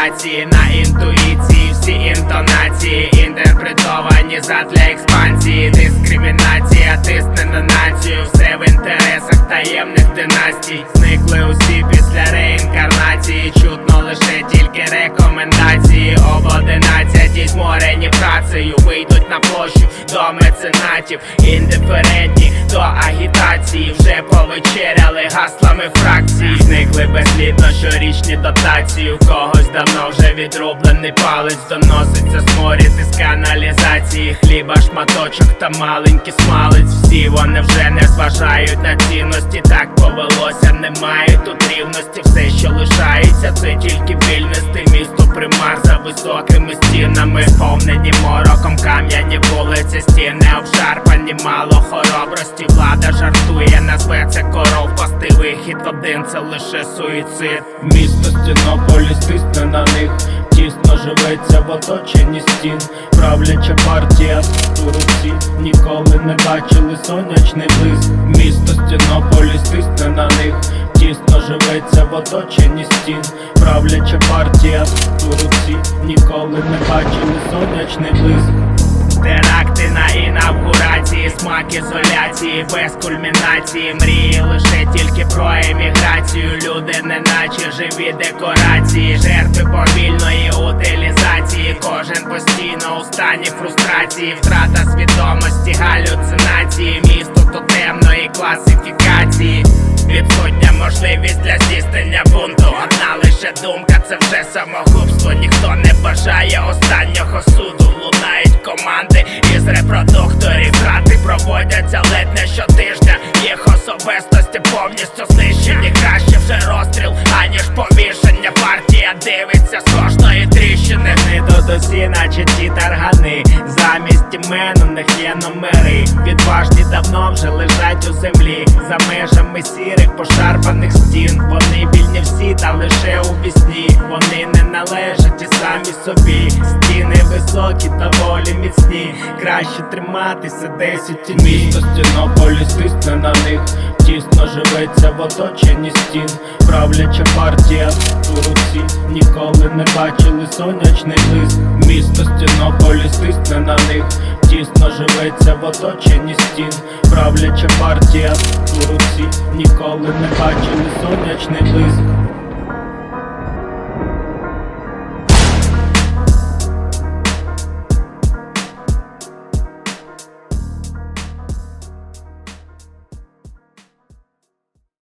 організації на інтуїції, всі інтонації інтерпретовані задля експансії, дискримінація тисне на націю, все в інтересах таємних династій. Зникли усі після реінкарнації, чутно лише тільки рекомендації. Об одинадцятій зморені працею вийдуть на площу до меценатів, індиферентні до агітації. Вже повечеряли гаслами фракції. Зникли безслідно щорічні дотації. У когось давно вже відрублений палець доноситься сморід із каналізації. Хліба, шматочок та маленький смалець. Всі вони вже не зважають на цінності. Так повелося, немає тут рівності. Все, що лишається, це тільки біль нести місто примар за високими стінами. Сповнені мороком кам'яні вулиці, стіни обшарпані, мало хоробрості. Влада жартує, назве це коров пасти вихід один, це лише суїцид. Місто Стінополіс тисне на них, тісно живеться в оточенні стін. Правляча партія у руці ніколи не бачили сонячний блиск. Місто Стінополіс тисне на них, тісно живеться в оточенні стін. Правляча партія у руці ніколи не бачили сонячний блиск. Теракти на інавгурації, смак ізоляції, без кульмінації, мрії лише тільки про еміграцію. Люди, неначе живі декорації, жертви повільної утилізації. Кожен постійно у стані фрустрації, втрата свідомості, галюцинації, місто тотемної класифікації. Відсутня можливість для здійснення бунту. Одна лише думка, це вже самогубство. Ніхто не бажає останнього суду. Лунають команди із репродукторів. Грати проводяться імен у них є номери. Відважні давно вже лежать у землі. За межами сірих пошарпаних стін. Вони вільні всі, та лише у вісні. Вони не належать і самі собі. Стіни високі, доволі міцні. Краще триматися десь у тіні. Місто Стінополіс тисне на них, тісно живеться в оточенні стін. Правляча партія у руці ніколи не бачили сонячний блиск. Місто стисне на них, тісно живеться в оточенні стін. Правляча партія у руці ніколи не бачили сонячний блиск.